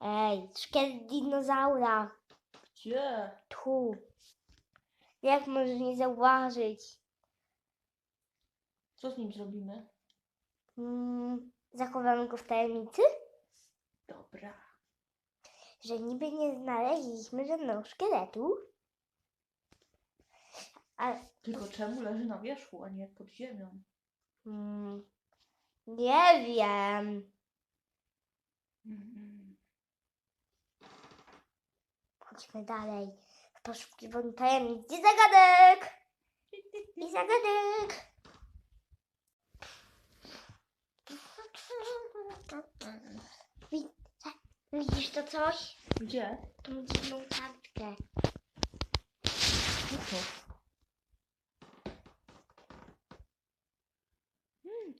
Ej, szkielet dinozaura. Gdzie? Tu. Jak możesz nie zauważyć? Co z nim zrobimy? Mm, zachowamy go w tajemnicy? Dobra. Że niby nie znaleźliśmy żadnego szkieletu. A Tylko czemu leży na wierzchu, a nie pod ziemią? mm, nie wiem. Mm. Chodźmy dalej. W poszukiwaniu tajemnic i zagadek. I zagadek. Wi- Widzisz to coś? Gdzie? Tą dziwną kartkę. Co? Hmm.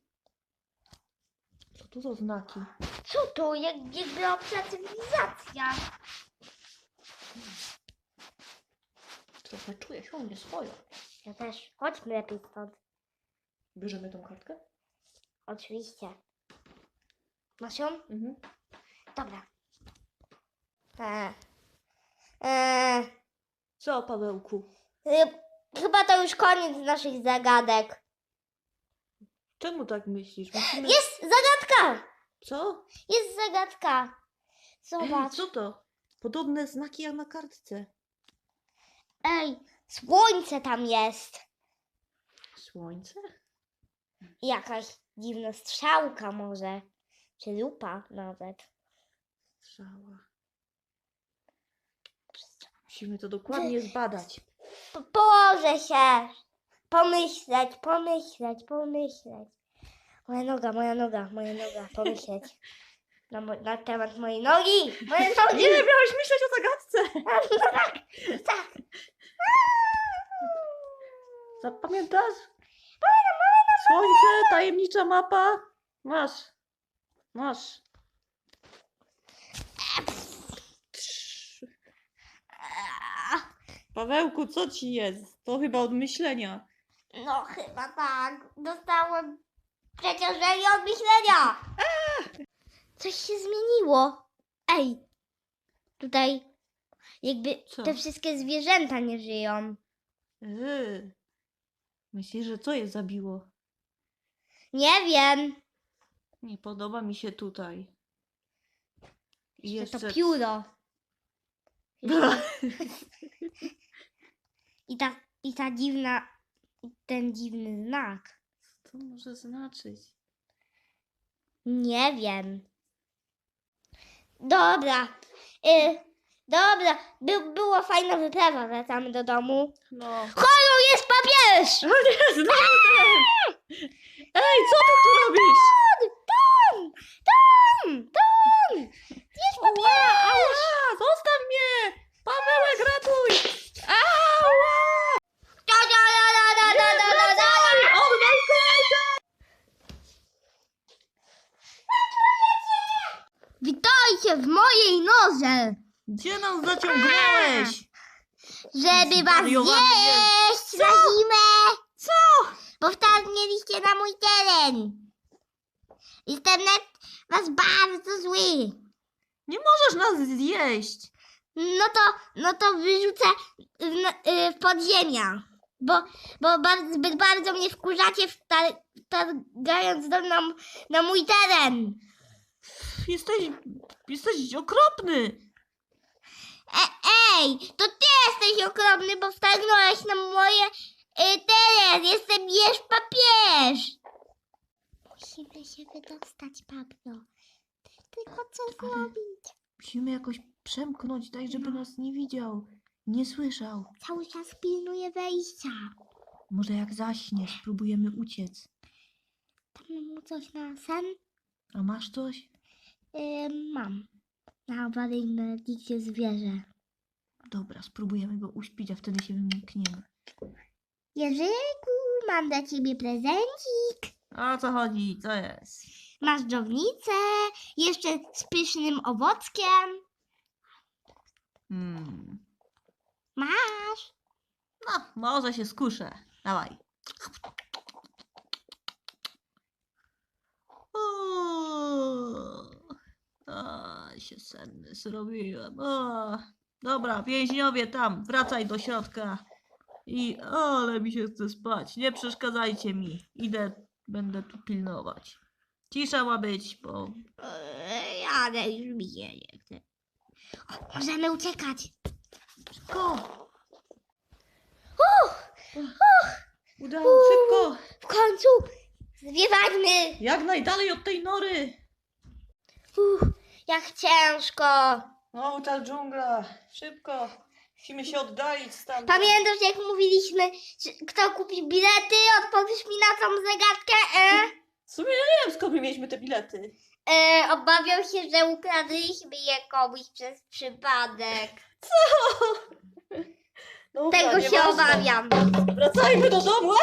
Co to za znaki? Co to? Jak, jakby obca cywilizacja. Trochę czuję się nie swoją. Ja też. Chodźmy lepiej stąd. Bierzemy tą kartkę? Oczywiście. Masz ją? Mhm. Dobra. Eee. Eee. Co, Pawełku? Y, Chyba to już koniec naszych zagadek. Czemu tak myślisz? Musimy... Jest zagadka! Co? Jest zagadka. Ej, Zobacz. co to? Podobne znaki jak na kartce. Ej, słońce tam jest. Słońce? Jakaś dziwna strzałka może. Czy lupa nawet. Strzała. Musimy to dokładnie zbadać. Po- Położę się. Pomyśleć, pomyśleć, pomyśleć. Moja noga, moja noga, moja noga, pomyśleć. Na, mo- na temat mojej nogi! Moje nogi! Nie, miałeś myśleć o zagadce! No tak, tak. Zapamiętasz? Słońce, tajemnicza mapa. Masz. Masz. Pawełku, co ci jest? To chyba od myślenia. No chyba tak. Dostałem przeciążenie od myślenia. Coś się zmieniło. Ej, tutaj jakby Co? te wszystkie zwierzęta nie żyją. Yy. Myślisz, że co je zabiło? Nie wiem, Nie podoba mi się tutaj. I czy to jeszcze... pióro. I ta, I ta dziwna, i ten dziwny znak. Co to może znaczyć? Nie wiem. Dobra. Y, dobra, By, było fajna wyprawa, wracamy do domu. No. Halo, jest papież! O nie, znowu ten! Ej, co ty tu robisz? Tom! Tom! Tom! Jest Witajcie w mojej noże, Gdzie nas zaciągnąłeś? żeby was Zwariowany zjeść na zimę. Co? Bo wtargnęliście na mój teren. Internet was bardzo zły. Nie możesz nas zjeść! No to, no to wyrzucę w, y, w podziemia. Bo, bo bardzo, zbyt bardzo mnie wkurzacie wtar- wtargając do na, na mój teren. Jesteś... jesteś okropny! E, ej, to ty jesteś okropny, bo wtargnąłeś na moje y, teren. Jestem jeż papież. Musimy się wydostać, Pablo. Tylko co Ale- zrobić? Musimy jakoś przemknąć, tak żeby nas nie widział. Nie słyszał. Cały czas pilnuję wejścia. Może jak zaśnie, spróbujemy uciec. Tam mu coś na sen? A masz coś? Ym, mam. Na awaryjne dikcję zwierzę. Dobra, spróbujemy go uśpić, a wtedy się wymkniemy. Jerzyku, mam dla ciebie prezencik. O co chodzi? Co jest? Masz dżownicę, jeszcze z pysznym owockiem. Hmm. Masz. No, może się skuszę. Dawaj. Się senny zrobiłem. O, dobra, więźniowie tam, wracaj do środka. I ale mi się chce spać. Nie przeszkadzajcie mi. Idę, będę tu pilnować. Cisza ma być, bo Ale już mi się nie chce. O, możemy uciekać. szybko. Uch, Udało, szybko. w końcu zwiewajmy. Jak najdalej od tej nory. Uch, jak ciężko. No, ta dżungla. Szybko. Musimy się oddalić stamtąd. Pamiętasz jak mówiliśmy, że kto kupi bilety? Odpowiesz mi na tą zagadkę? E? W sumie ja nie wiem skąd my mieliśmy te bilety. E, obawiam się, że ukradliśmy je komuś przez przypadek. Dobra, Tego się nieważne. obawiam. Wracajmy do domu.